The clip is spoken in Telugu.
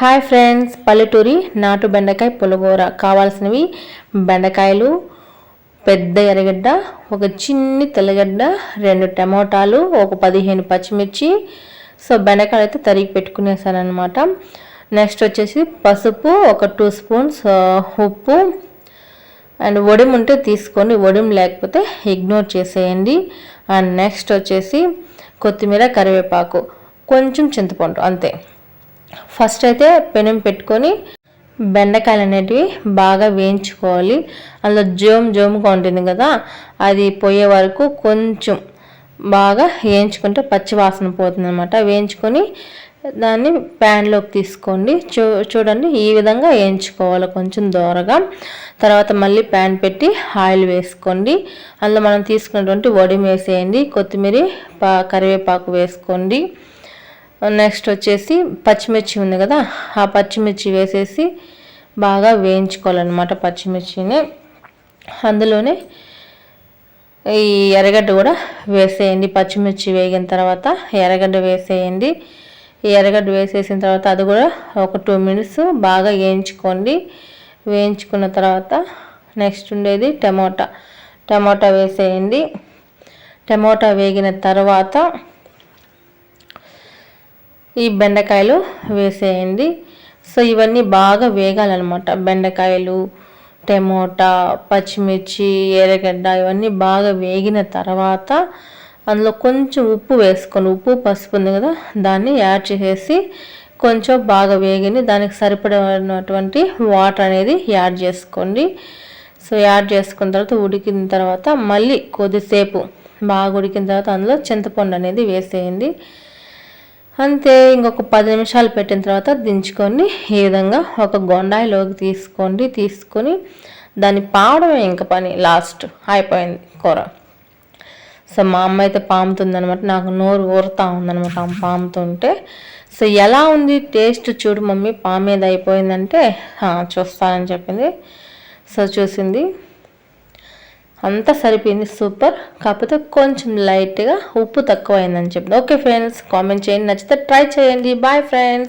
హాయ్ ఫ్రెండ్స్ పల్లెటూరి నాటు బెండకాయ పులగూర కావాల్సినవి బెండకాయలు పెద్ద ఎర్రగడ్డ ఒక చిన్ని తెల్లగడ్డ రెండు టమోటాలు ఒక పదిహేను పచ్చిమిర్చి. సో బెండకాయలు అయితే తరిగి పెట్టుకునేసాను అనమాట నెక్స్ట్ వచ్చేసి పసుపు ఒక టూ స్పూన్స్ ఉప్పు. అండ్ ఒడిం ఉంటే తీసుకొని ఒడిం లేకపోతే ఇగ్నోర్ చేసేయండి. అండ్ నెక్స్ట్ వచ్చేసి కొత్తిమీర కరివేపాకు కొంచెం చింతపండు అంతే. ఫస్ట్ అయితే పెనం పెట్టుకొని బెండకాయలు అనేటివి బాగా వేయించుకోవాలి. అందులో జోమ్ జోమ్గా ఉంటుంది కదా అది పోయే వరకు కొంచెం బాగా వేయించుకుంటే పచ్చి వాసన పోతుంది అనమాట వేయించుకొని దాన్ని ప్యాన్లోకి తీసుకోండి. చూ చూడండి ఈ విధంగా వేయించుకోవాలి కొంచెం దూరగా. తర్వాత మళ్ళీ ప్యాన్ పెట్టి ఆయిల్ వేసుకోండి. అందులో మనం తీసుకున్నటువంటి వడిం వేసేయండి కొత్తిమీర పా కరివేపాకు వేసుకోండి. నెక్స్ట్ వచ్చేసి పచ్చిమిర్చి ఉంది కదా ఆ పచ్చిమిర్చి వేసేసి బాగా వేయించుకోవాలన్నమాట పచ్చిమిర్చిని. అందులోనే ఈ ఎర్రగడ్డ కూడా వేసేయండి. పచ్చిమిర్చి వేగిన తర్వాత ఎర్రగడ్డ వేసేయండి. ఈ ఎర్రగడ్డ వేసేసిన తర్వాత అది కూడా ఒక టూ మినిట్స్ బాగా వేయించుకోండి. వేయించుకున్న తర్వాత నెక్స్ట్ ఉండేది టమోటా. టమోటా వేసేయండి. టమోటా వేగిన తర్వాత ఈ బెండకాయలు వేసేయండి. సో ఇవన్నీ బాగా వేగాలన్నమాట. బెండకాయలు టమోటా పచ్చిమిర్చి ఎర్రగడ్డ ఇవన్నీ బాగా వేగిన తర్వాత అందులో కొంచెం ఉప్పు వేసుకొని ఉప్పు పసుపు ఉంది కదా దాన్ని యాడ్ చేసేసి కొంచెం బాగా వేగింది. దానికి సరిపడినటువంటి వాటర్ అనేది యాడ్ చేసుకోండి. సో యాడ్ చేసుకున్న తర్వాత ఉడికిన తర్వాత మళ్ళీ కొద్దిసేపు బాగా ఉడికిన తర్వాత అందులో చింతపండు అనేది వేసేయండి. అంతే ఇంకొక పది నిమిషాలు పెట్టిన తర్వాత దించుకొని ఈ విధంగా ఒక గొండాయిలోకి తీసుకోండి. తీసుకొని దాన్ని పావడమే ఇంక పని లాస్ట్ అయిపోయింది కూర. సో మా అమ్మ అయితే పాముతుందనమాట నాకు నోరు ఊరుతా ఉందనమాట ఆమె పాముతుంటే. సో ఎలా ఉంది టేస్ట్ చూడు మమ్మీ పామేది అయిపోయిందంటే చూస్తానని చెప్పింది. సో చూసింది. అంతా సరిపోయింది సూపర్. కాకపోతే కొంచెం లైట్గా ఉప్పు తక్కువ అయిందని చెప్పింది ఓకే ఫ్రెండ్స్ కామెంట్ చేయండి. నచ్చితే ట్రై చేయండి. Bye friends.